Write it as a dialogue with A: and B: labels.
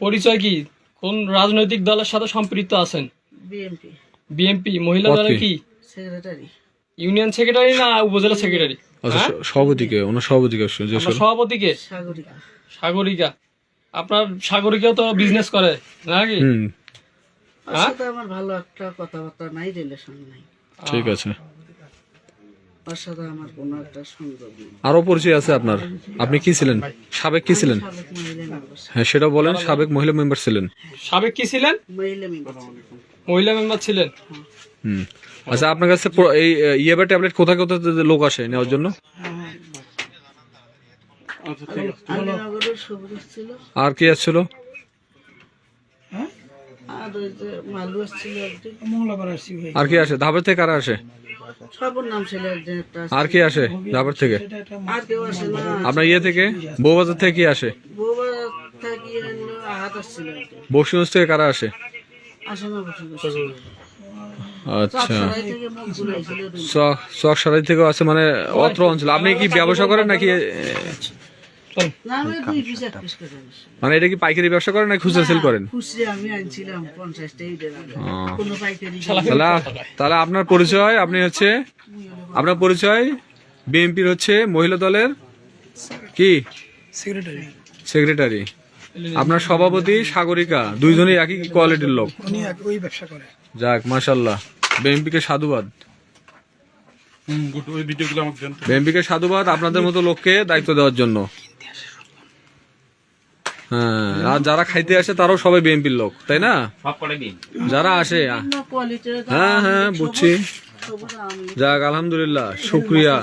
A: পরিচয় কি? কোন রাজনৈতিক দলের সাথে সম্পৃক্ত আছেন?
B: বিএনপি
A: বিএনপি মহিলা দলের
C: কি?
B: সেক্রেটারি
A: ইউনিয়ন সেক্রেটারি না উপজেলা সেক্রেটারি
C: আচ্ছা সভাপতিকে ওনার সভাপতিকে যে
A: সভাপতিকে?
B: সাগরিকা।
A: সাগরিকা। আপনার সাগরিকা তো বিজনেস করে নাকি? হ্যাঁ?
B: আমার ভালো একটা কথাবার্তা নাই রিলেশন নাই।
C: ঠিক আছে।
B: ওর সাথে আমার কোনো একটা সংযোগ নেই।
C: আরও পরিচয় আছে আপনার? আপনি কি ছিলেন? সাবেক কি ছিলেন?
B: সাবেক মহিলা মেম্বার।
C: হ্যাঁ সেটা বলেন সাবেক মহিলা মেম্বার ছিলেন।
A: সাবেক কি ছিলেন?
B: মহিলা মেম্বার
A: মহিলা মেম্বার ছিলেন?
C: হুম। আচ্ছা আপনার কাছে প্র- এই ইয়েবা ট্যাবলেট কোথায় কোথায় থেকে লোক আসে নেওয়ার জন্য?
B: আলীনগরের সবুজ ছিল
C: আর কি আসছিল?
B: আর ওই যে মালু আসছিল একদিন
C: আর কি আসে? ধাপের থেকে কারা আসে?
B: নাম ছিল
C: আর কি আসে ধাপের থেকে?
B: আর কেউ আসে না।
C: আপনার ইয়ে থেকে? বউবাজার থেকে কি আসে?
B: বউবা থাকি আহাত আসছিল
C: বক্সিগঞ্জ থেকে কারা আসে?
B: আসে না
C: আচ্ছা। চক সারাই থেকে আছে মানে অত্র অঞ্চল। আপনি কি ব্যবসা করেন নাকি মানে এটা কি পাইকারি ব্যবসা করেন না খুচরা সেল করেন? তাহলে তাহলে আপনার পরিচয় আপনি হচ্ছে আপনার পরিচয় বিএনপির হচ্ছে মহিলা দলের কি?
A: সেক্রেটারি
C: সেক্রেটারি আপনার সভাপতি সাগরিকা দুইজনই একই কোয়ালিটির লোক।
A: উনি ওই ব্যবসা করে।
C: যাক মাশাল্লাহ বিএনপিকে সাধুবাদ।
D: ওই ভিডিওগুলো আমাকে
C: বিএনপিকে সাধুবাদ আপনাদের মতো লোককে দায়িত্ব দেওয়ার জন্য। আর যারা খাইতে আসে তারাও সবাই বিএনপির লোক তাই না? যারা আসে হ্যাঁ হ্যাঁ বুঝছি। যাক আলহামদুলিল্লাহ শুক্রিয়া।